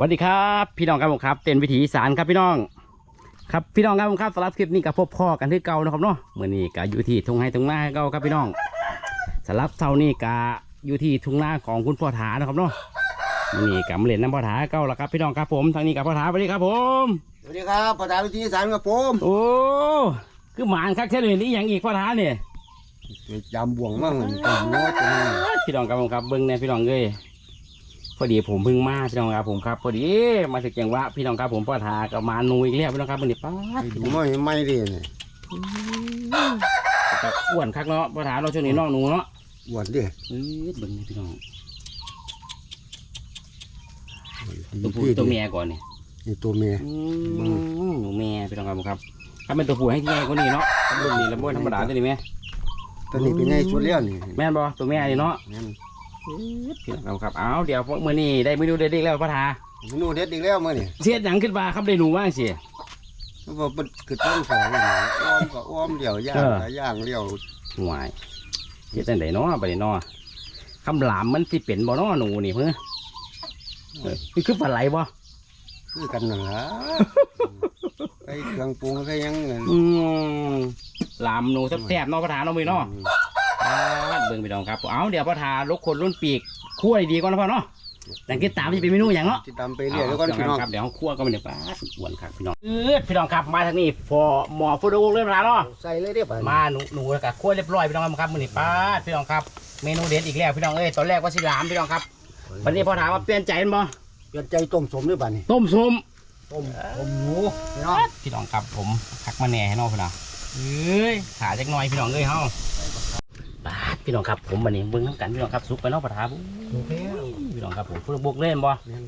สวัสดีครับพี่น้องครับผมครับ เต้นวิถีอีสารครับพี่น้อง ครับพี่น้องครับผมครับสำหรับคลิปนี้กับพบพ่อกันที่เก่านะครับเนาะเมื่อนี้ก็อยู่ที่ทุ่งไห้ทุ่งนาเก่าครับพี่น้องสำหรับเช้านี้ก็อยู่ที่ทุ่งนาของคุณพ่อถานะครับเนาะมื่อนี้กับเล่นน้ำพ่อถาเก่าแล้วครับพี่น้องครับผมทางนี้กับพ่อถาสวัสดีครับผมสวัสดีครับภาษาวิธีอีสานครับผมโอ้คือหมานคักแค่เลยนี่อย่างอีกพ่อถาเนี่ยยำบ่วงมั่งตัวโน้ตตัวนี้พี่น้องครับผมครับเบิ้งเนี่ยพี่น้องเลย พอดีผมเพิ่งมาพี่น้องครับผมครับพอดีมาถึงจังหวะพี่น้องครับผมพ่อถากับมานูอีกแล้วพี่น้องครับวันนี้ป้าดไปดูไม่ไม่ดีเนี่ยแบบอ้วนคักเนาะพ่อถาเราช่วงนี้น้องหนูเนาะอวดดิเอ้ยเบิ่งนี่พี่น้องตัตัววผู้ตัวเมียก่อนนี่นี่ตัวเมียอืมหนูแม่พี่น้องครับผมครับถ้าเป็นตัวผู้ให้ที่ใหญ่กว่านี้เนาะรุ่นนี้แล้วบ่ธรรมดาตัวนี้แม่ตัวนี้เป็นไงชุดเลี้ยวนี่แม่นบ่ตัวแม่นี่เนาะแม่น พี่น้องครับผมครับเอาเดี๋ยวพวกมื้อนี้ได้เมนูเด็ดอีกแล้วพ่อถาเมนูเด็ดอีกแล้วมื่อนี่เสียดหยังขึ้นมาครับได้หนูว่างสิเพราะว่ามันคือต้นสองนี่อ้อมก็อ้อมเดี่ยวย่างเออก็ย่างเลี้ยวหวายเฮ็ดจังไดเนาะบัดนี้เนาะคำหลามมันสิเป็นบ่เนาะหนูนี่เพิ่นเอ้ยนี่คือปลาไหลบ่คือกันนั่นล่ะใส่เครื่องปรุงใส่หยังเงินอืมหลามหนูแซ่บๆเนาะพ่อถาเนาะมื้อนี้เนาะอ่า เบิ่งพี่น้องครับเอาเดี๋ยวพ่อทาลกคนรุ่นปีกคั่วดีๆก่อนนะพ่อเนาะแต่คิดตามที่เป็นเมนูอย่างเนาะติดตามไปเรื่อยแล้วก็พี่น้องครับเดี๋ยวคั่วก็มันเดี๋ยวป้าดอ้วนครับพี่น้องเออพี่น้องครับมาทางนี้ฟอหมอฟูดงเริ่มแล้วเนาะใส่เลยเด้อป่ะมาหนูหนูแล้วก็คั่วเรียบร้อยพี่น้องครับมื้อนี้ป้าดพี่น้องครับ เมนูเด็ดอีกแล้วพี่น้องเอ้ยตอนแรกว่าสิหลามพี่น้องครับวันนี้พ่อถามว่าเปลี่ยนใจกันบ่เปลี่ยนใจต้มสมด้วยป่ะนี่ต้มส้มต้มต้มหมูพี่น้องพี่น้องครับผมคักมาแหน่ให้น้องพี่น้องเอ้ยขาจักหน่อยพี่น้องเอ้ยเฮา ป้าดพี่น้องครับผมวันนี้เบิ่งน้ำกันพี่น้องครับสุกไปเนาะพ่อถามโอเคพี่น้องครับผมพูดบกเล่นบ่แม่น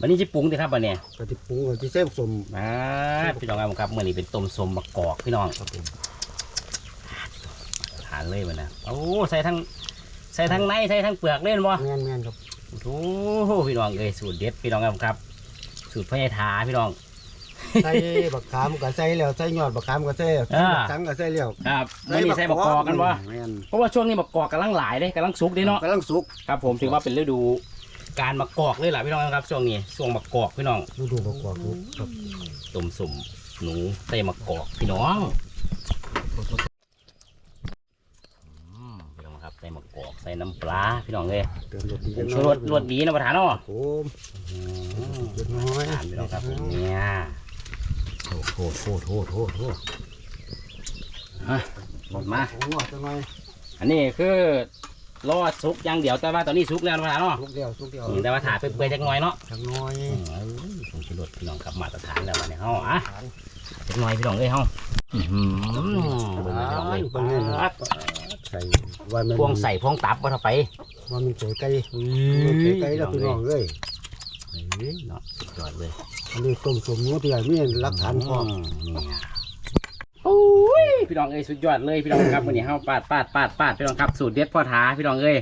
วันนี้จะปรุงสิครับวันนี้กะทิปรุงกะทิเส้นสมมาพี่น้องครับผมครับมื่อนี้เป็นต้มสมมะกอกพี่น้องครับผมทานเลยวันนะโอ้ใส่ทั้งใส่ทั้งในใส่ทั้งเปลือกเล่นบ่แม่นแม่นครับโอ้โหพี่น้องเอ้ยสูตรเด็ดพี่น้องครับผมครับสูตรพญาถาพี่น้อง ใส่บักขามก็ใส่แล้วใส่ยอดบักขามก็ใส่แล้วใส่อ่า บักสังก็ใส่แล้วครับมื่อนี้ใส่มะกอกกันบ่แม่นเพราะว่าช่วงนี้มะกอกกำลังหลายเด้กำลังสุกเด้เนาะ กำลังสุกครับผมถือว่าเป็นฤดูการมะกอกเลยล่ะพี่น้องครับช่วงนี้ช่วงมะกอกพี่น้องดูดูบักกอกสุกครับต้มสมหนูใส่มะกอกพี่น้องอืมพี่น้องครับใส่มะกอกใส่น้ำปลาพี่น้องเลยเติมรสดีผงชูรสรสดีนะประธานเนาะผมอืมเล็กน้อย ทานพี่น้องครับผมเนี่ย โอ้โหดโหดโหดโหดโหดฮะหมดมาของหัวจังหน่อยอันนี้คือรอดซุกอย่างเดียวแต่ว่าตอนนี้ซุกแล้วนะเนาะสุกเดียวสุกเดียวแต่ว่าถาเปื่อยๆจักหน่อยเนาะจังน้อยอืมเอ้ยผงชูรสพี่น้องครับมาตรฐานแล้ววันนี้เฮาอะจักหน่อยพี่น้องเอ้ยเฮาอื้อหือเบิ่งเลยพี่น้องเอ้ยเบิ่งเลยนะปั๊บใส่ว่ามันพวงใส่พวงตับว่าเท่าไปว่ามันสวยไก่สวยไก่แล้วพี่น้องเอ้ยเฮ้ยเนาะสุดยอดเลย อันนี้ต้มสมหมูที่ใหญ่มีหลักฐานพร้อมเนี่ยโอ้ยพี่น้องเอ้ยสุดยอดเลยพี่น้องครับวันนี้เฮาปาดปาดปาดปาดพี่น้องครับสูตรเด็ดพ่อท้าพี่น้องเอ้ย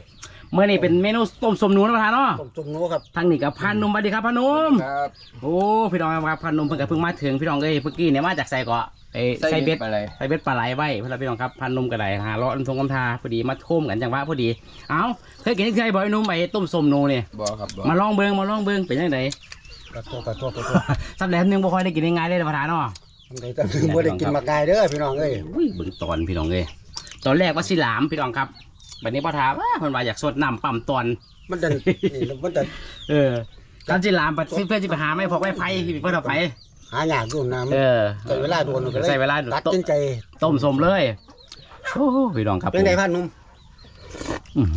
เมื่อนี้เป็นเมนูต้มสมหนูนะพ่อท้าเนาะต้มสมหนูครับทางนี้กับพันนมสวัสดีครับพันนมครับโอ้พี่น้องครับพันนมเพิ่งกับเพิ่งมาถึงพี่น้องเอ้ยเมื่อกี้เนี่ยมาจากใส่เกาะไอ้ใส่เบ็ดอะไรใส่เบ็ดปลาไหลไว้เพื่อนพี่น้องครับพันนมกระไดหาเลาะลำทงกำทาพอดีมาทุ่มกันจังหวะพอดีเอ้าเคยกินที่ไหนบ่อยนุ่มไอ้ต้มสมหนูเนี่ยบ่ครับบ่มาลองเบิ้งมาลองเบิ้งเป็นยังไง กระตัวกระตัวกระตัวสัปดาห์หนึงบ่ค่อยได้กินง่ายๆเลยนะประธานเนาะทำไงแต่ถึงบ่ได้กินมากายเด้อพี่น้องเอ้ยอุ้ยเบิ่งตอนพี่น้องเอ้ยตอนแรกว่าสิหลามพี่น้องครับบัดนี้พ่อถามว่าเพิ่นว่าอยากสดน้ำปั๊มตอน มันจะนี่มันจะเออตอนสิหลามปัดเพื่อนสิไปหาไม้พกไม้ไผ่พี่เพิ่นเอาไปหายากดูน้ำเออ ใช้เวลาโดนก็เลยใช้เวลาตัดต้มสินใจต้มสมเลย โอ้โหพี่น้องครับเป็นไงพันนุ่ม อื้อหือ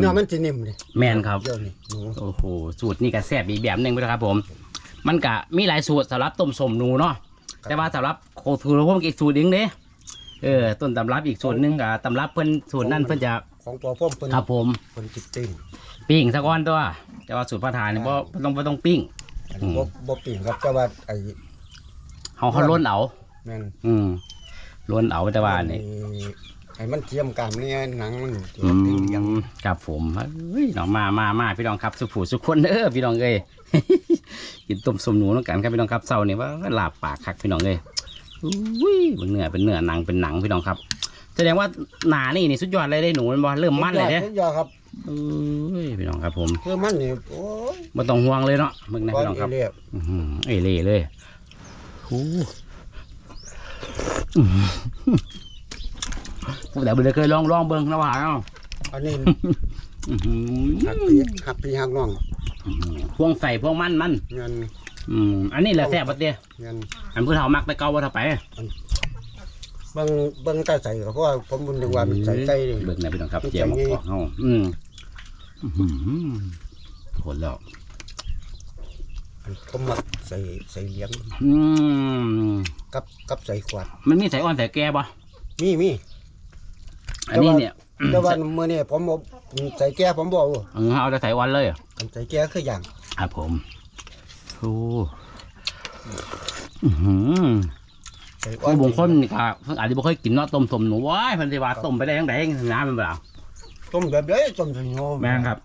เนื้อมันสินิ่มเลยแม่นครับ เดี๋ยวนี้หนูโอ้โห สูตรนี่ก็แซ่บอีกแบบหนึงพี่น้องครับผม มันก็มีหลายสูตรสำหรับต้มสมหนูเนาะ แต่ว่าสำหรับโคทูรพมอีกสูตรหนึงเด้เออ ต้นตำรับอีกสูตรหนึงกับตำรับเพิ่นสูตรนั่นเพิ่นจะของปอพ่อมเพิ่นครับผม เพิ่นจิตติ้งปิ้งซะก่อนตัว แต่ว่าสูตรประธานนี่บ่บ่ต้องบ่ต้องปิ้ง อันนี้บ่บ่ปิ่งครับแต่ว่าไอ้เฮาเฮาล้นเอา แม่นอืมล้นเอาแต่ว่านี่ ไอ้มันเทียมกันเนี่ยหนังมันอืติ้งยังมครับผมเฮ้ยน้องมามามาพี่น้องครับสุผู้สุขคนเด้อพี่น้องเอ้ย กินต้มสมหนูน้องกันครับพี่น้องครับเช้านี่ว่าลาบปากคักพี่น้องเอ้ยอุ้ยเบิ่งเนื้อเป็นเนื้อหนังเป็นหนังพี่น้องครับแสดงว่าหนานี่นี่สุดยอดเลยได้หนูมันบอเริ่มมั่นเลยเนี่ยสุดยอดครับเอ้ยพี่น้องครับผมคือมันนี่โอ้ยไม่ต้องห่วงเลยเนาะมึงนะก้อนพี่น้องเอครับเลียบอื้อหือเอยเล่เลยโอ้ อื้อหือแต่บุญเคยลองลองเบิ้งแล้วว่าเนาะอันนี้อื้อหืหักอพี่หักพี่หักน้องพวงใส่พวงมันมันเงินอืมอันนี้แหละแซ่บปะเตี้ยเงินอันผู้เฒ่ามักแต่เก่าว่าเท่าไปเบิ่งเบิ่งใต้ใส่ก็เพราะว่าผมบุญถึงว่ามันใส่ใจเลยเบิ่งนะพี่น้องครับมันเจียวหมกใจดีกอกเฮาอืมอื้อหือโหดแล้วผมมักใส่ใส่เหลี้ยง อืมกับกับใส่ขวด มันมีใส่อ่อนใส่แก่ปะมีมี อันนี้เนี่ยแต่ว่ามื้อนี้ผมบ่ใส่แก้ผมบ่เอาเออเอาแต่ใส่อ่อนเลยเหรอคันใส่แก้คืออย่างครับผมโอ้อื้อหือใส่ผู้บางคนนี่ก็เพิ่งอาจจะไม่เคยกินเนาะต้มสมหนูว้ายเพันธิว่าต้มไปได้ยังไงน้ำมันเปล่าต้มแบบเด้ต้มใส่โยแม่งครับ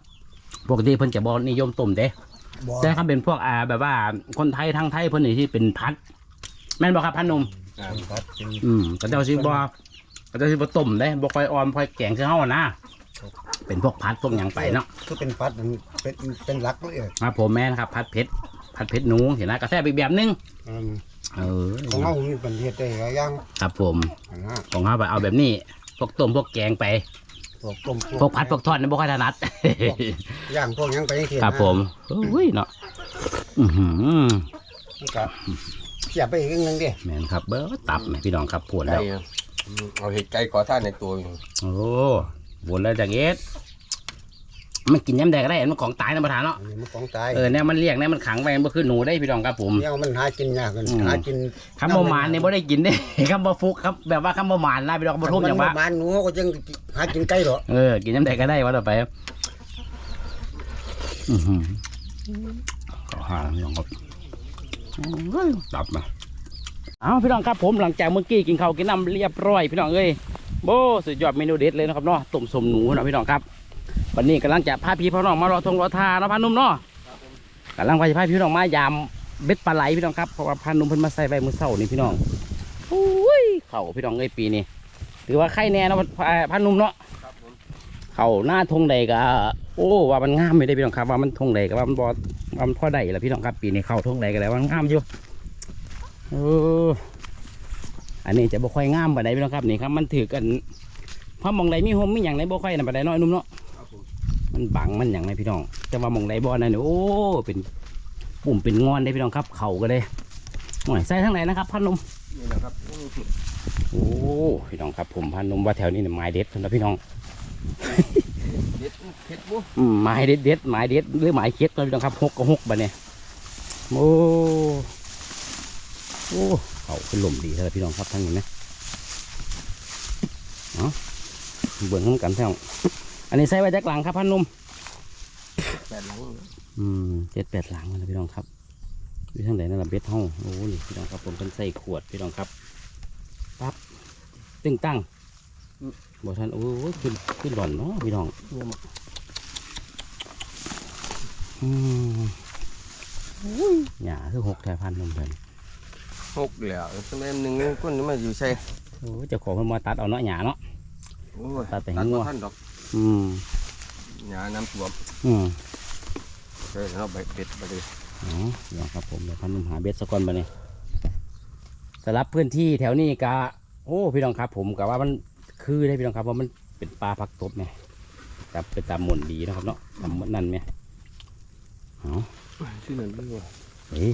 ปกติเพิ่นจะบอนิยมต้มเด้บ่แต่ถ้าเป็นพวกอ่าแบบว่าคนไทยทางไทยเพิ่นนี่ที่เป็นพัด แม่นบ่ครับพันหนุ่มครับเป็นอืมก็เจ้าสิบ่ ก็เจ้าสิบ่ต้มเด้บ่ค่อยออมค่อยแกงคือเฮานะเป็นพวกพัดพวกหยังไปเนาะคือเป็นปัดมันเป็นเป็นหลักเลยครับผมแม่นครับ พัดเผ็ดพัดเผ็ดหนูเห็นนะกระแซบอีกแบบนึงอืมเออของเฮามีปัญหาได้หลายอย่างครับผมนะของเฮาไปเอาแบบนี้พวกต้มพวกแกงไป พวกต้มพวกพัดพวกทอดนี่บ่ค่อยถนัด ย่างพวกหยังไปจังซี่ครับผมอุ้ยเนาะอือหือนี่ก็เสียบไปอีกอันหนึงดิแม่นครับเบ้อตับแม่พี่น้องครับปวดไก่แล้วอะ เอาเห็ดไก่ขอท่านในตัวอยู่โอ้ปวดแล้วจากเอ็ดมันกินย้ำแดงก็ได้มันของตายนะประธานเนาะอันนี้มันของตายเออเนี่ยมันเลี้ยงเนี่ยมันขังไว้มันบ่คือหนูได้พี่น้องครับผม เนี่ยมันหากินยากกันอืม หากินคำบ่หมานเนี่ยบ่ได้กินเด้ คำบ่ฟุกครับแบบว่าคำบ่หมานนะพี่น้องบ่ทุ่มอย่างว่ามันมันหนูก็ยังหากินไก่หรอเออ กินน้ำแดงก็ได้ว่าต่อไปอือหือก็หาพี่น้องครับเอ้ยตับมา เอาพี่น้องครับผมหลังจากเมื่อกี้กินข้าวกินน้ำเรียบร้อย พี่น้องเอ้ยโบสุดยอดเมนูเด็ดเลยนะครับเนาะต้มสมหนูนะพี่น้องครับวันนี้กำลังจะพาพี่พ่อน้องมารอทงรอทานะพานุ่มเนาะกำลังพาจะพาพี่น้องมายามเบ็ดปลาไหลพี่น้องครับเพราะว่าพานุ่มเพิ่นมาใส่ใบมือเสานี่พี่น้องอุ้ยเข่าพี่น้องเอ้ยปีนี้ถือว่าไข่แน่นะพานุ่มเนาะเข่าหน้าทงใดก็โอ้ว่ามันงามไม่ได้พี่น้องครับว่ามันทงใดก็ว่ามันบอว่ามันพอได้แหละพี่น้องครับปีนี้เข้าทงใดก็แล้วว่ามันงามอยู่ เอออันนี้จะบ่ค่อยงามปานใดพี่น้องครับนี่ครับ มันถือกันเพราะหมองใดมีโฮมมีอย่างใดบ่ค่อยน่ะปานใดน้อยนุ่มเนาะมันบังมันอย่างไรพี่น้องแต่ว่าหมองใดบ่นั่นนี่โอ้เป็นปุ่มเป็นงอนได้พี่น้องครับ เข่าก็เลยหน่อยใส่ทั้งไหนนะครับพันนมนี่นะครับโอ้พี่น้องครับผมพันนมว่าแถวนี้เนี่ยไม้เด็ดสำหรับพี่น้องเห็ดเห็ดบุอืมไม้เด็ดเด็ดไม้เด็ดหรือไม้เค็ดก็พี่น้องครับหกก็หกบะเนี่ยโอ้ โอ้เขาเป็นลมดีเลยพี่น้องครับทั้งนี้นะเนาะเบิ่งข้างกันเท่าอันนี้ใส่ไว้แจ็คหลังครับพันนุ่มแปดหลังอืมเจ็ดแปดหลังนะพี่น้องครับอยู่ทางไหนนั่นละเบ็ดห้องโอ้นี่พี่น้องครับผมเป็นใส่ขวดพี่น้องครับปั๊บตึงตั้งบ่ทันโอ้ยขึ้นขึ้นหล่อนเนาะพี่น้องอืมหยาคือหกแถวพันนมเพิ่น หกเหลี่ยมสมัยหนึ่งนี่คนนี้มาอยู่ใช่โอ้ยเจ้าของเพิ่นมาตัดเอาเนาะหยาเนาะ โอ้ยตัดแต่ตัดงัว บ่ท่านดอกอืมหญ้าน้ำท่วมอืมเออเราไปเบ็ดไปเลยอ๋อเดี๋ยวครับผมเดี๋ยวพันนมหาเบ็ดสกอนไปเนี่ยสำหรับพื้นที่แถวนี้กะโอ้พี่น้องครับ ผมกะว่ามันคือได้พี่น้องครับว่ามันเป็นปลาพักตบเนี่ยแต่เป็นตามหมุนดีนะครับเนาะตามหมุนนั่นไหมอ๋อชื่อนั้นด้วยเฮ้ย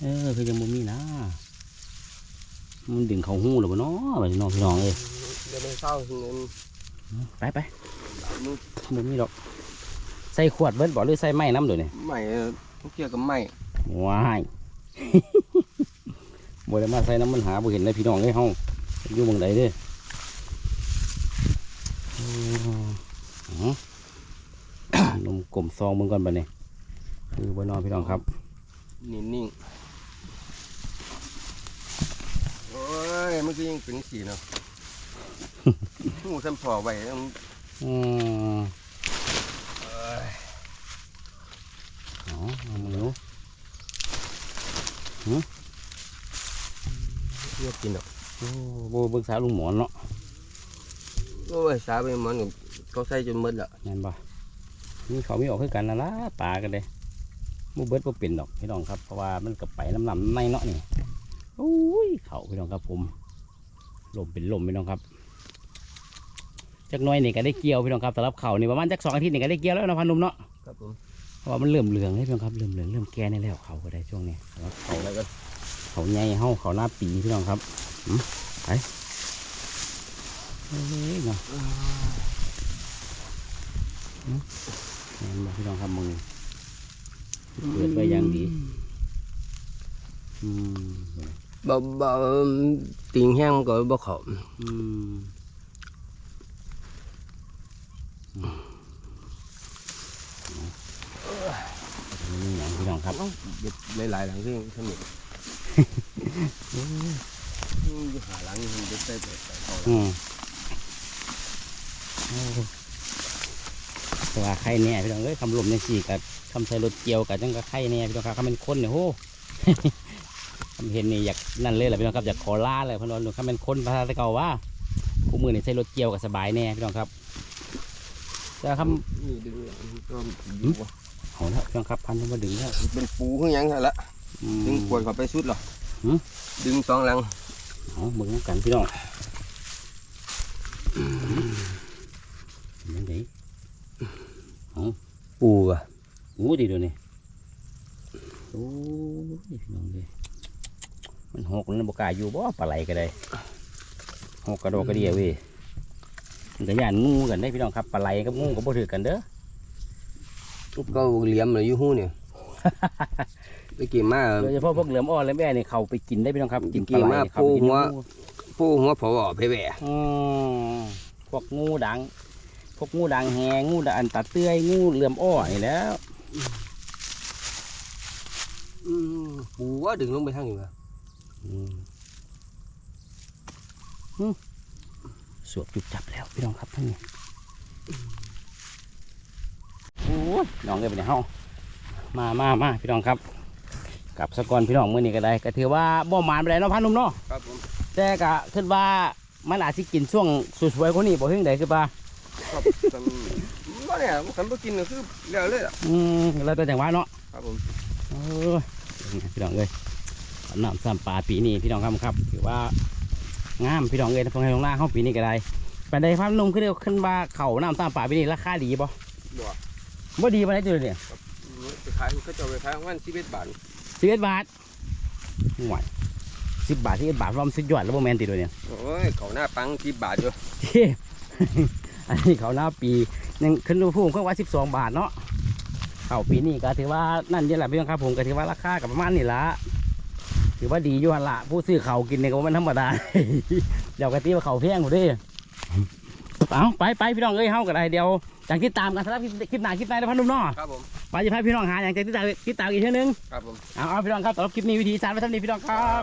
เออคือยังบ่มีนะ มันดึงเขาหูหรือเปล่าเนาะพี่น้องพี่น้องเอ้ยเดี๋ยวมันเศร้าเงินไปไปมือบ่มีหรอกใส่ขวดเบิดบ่หรือใส่ไม้น้ำเดี๋ยวนี้ใหม่เกี่ยวกับใหม่ว้ายบ่ได้มาใส่น้ำมันหาบ่เห็นเลยพี่น้องเอ้ยเฮาอยู่เมืองใดเด้ออืมอ๋อนมกลมซองเบิ่งก่อนบัดนี้คือบ่นอนพี่น้องครับ นิ่งนิ่งโอ้ยเมื่อกี้ยังเป็นสีเนาะหูซ้ำพอไว้แล้วมันอืมอ๋อเอามาดูเลือกกินดอกโอ้โบเบิ่งสาวลุงหมอนเนาะโอ้ยสาไปมันก็เขาใส่จนหมดละนั่นบ่นี่เขาไม่ออกคือกันนะล่ะปลากันเลยมูเบิร์ดบ่เป็นดอกพี่น้องครับเพราะว่ามันก็ไปน้ำลำในเนาะนี่โอ้ยเขาพี่น้องครับผม ลมเป็นลมพี่น้องครับจักหน้อยนี่ก็ได้เกี่ยวพี่น้องครับสำหรับเขานี่ประมาณจักสองอาทิตย์นี่ก็ได้เกี่ยวแล้วนะพันนุ่มเนาะครับผมเพราะว่ามันเริ่มเหลืองให้พี่น้องครับเริ่มเหลืองเริ่มแก่ในแล้วเขาก็ได้ช่วงนี้สำหรับเขาแล้วก็เขาใหญ่เฮาเขาหน้าปีพี่น้องครับหืมไปเอ้ยเนาะหืมแม่นบอกพี่น้องครับมึงเปิดไว้อย่างดีอืม บ่บ่ติงแห้งก็บ่เขาอืมนี่อย่างพี่น้องครับเด็ดหลายๆหลังที่สนุกอยู่หาหลังนี่มันเด็ดไปไปไปเขาอืมโอ้แต่ว่าไข่แน่พี่น้องเอ้ยคำลมในสี่กับคำใช้รถเกี่ยวกับจังกับไข่แน่พี่น้องครับคำเป็นคนเนี่ยโหคำ เห็นนี่อยากนั่นเลยแหละพี่น้องครับอยากขอลาเลยพี่น้องคำเป็นคนภาษาตะเกาว่าคู่มือนี่ใช้รถเกี่ยวกับสบายแน่พี่น้องครับแต่คนี่ดึงก็อยู่ว่ะำเอาละพี่น้องครับพันธุ์มาดึงแล้วเป็นปูขึ้นยังไงละอืม ดึงกวนเข้าไปสุดหรอหืม ดึงสองหลังเอามึงกันพี่น้องยังไงปูอะงูดีดูนี่โอ้ยพี่น้องเลย มันหกแล้วบกล้าอยู่บ่ปลาไหลก็ได้หกกระโดดกระเดียวเว้ยมันก็ย่านงูกันได้พี่น้องครับปลาไหลกับงูก็บ่ถือกันเด้อก็เหลี่ยมเลยอยู่หูเนี่ยไปกินมาโดยเฉพาะพวกเหลือมอ้อนและแม่นี่เขาไปกินได้พี่น้องครับ กินปกิลานไหลมาเขาไปกินปูหัวงูปูหัวผอไปแหวะอืมพวกงูดัง พวกงูดังแหงูดังอันตาเตื้อยงูเหลือมอ้อนี่แหล้วอืมปูว่าดึงลงไปทางนี้มาอืมอืม สวบจุดจับแล้วพี่น้องครับท่านนี้โอ้ยน้องเอ้ยไปไหนเฮามามามาพี่น้องครับกลับสกอนพี่น้องมื้อนี้ก็ได้ก็ถือว่าบ่หมานไปเลยเนาะพันหนุ่มเนาะครับผมแต่ก็คิดว่ามันอาจสิกินช่วงสวยๆคนนี้บ่เฮงใดคือป่ะครับมันว่าเนี่ยขันบ่กินก็คือแล้วเลยอะอืมแล้วแต่จังหวะเนาะครับผมโอ้ยพี่น้องเอ้ยเอา น้ำซ้ำปลาปีนี้พี่น้องครับครับถือว่างามพี่น้องเอ้ยทางให้ลงล่างเข้าปีนี้ก็ได้ไปได้ความนุ่มขึ้นเดียวขึ้นว่าเขาน้ำซ้ำปลาปีนี้ราคาดีบ่บ่บ่ดีมาได้จุดเนี่ยไปขายเขาจะเอาไปขายวัน11บาทสิบเอ็ดบาทห่วยสิบบาทที่เอ็ดบาทรวมสุดยอดแล้วบ่แมนติดเลยเนี่ยโอ้ยเขาหน้าปัง10บาทอยู่เท่อันนี้เขาหน้าปียังขึ้นรูพูมก็ว่าสิบสองบาทเนาะเขาปีนี้ก็ถือว่านั่นนี่แหละพี่น้องครับผมก็ถือว่าราคากับประมาณนี่ละ ถือว่าดีอยู่หันละผู้ซื้อเขากินเนี่ยก็บ่แมันธรรมดา เดี๋ยวกะตีว่าเขาแพงหมดเลยเอาไปไปพี่น้องเอ้ยเฮากันได้เดี๋ยวจากที่ตามกันสำหรับคลิปหน้าคลิปไหนนะพันนุ่มเนาะครับผมไปจะพาพี่น้องหาอย่างจากที่ตามที่ตามอีกเทีนึงครับผมเอาเอาพี่น้องครับสำหรับคลิปนี้วิธีสารไปทำนี้พี่น้องครับ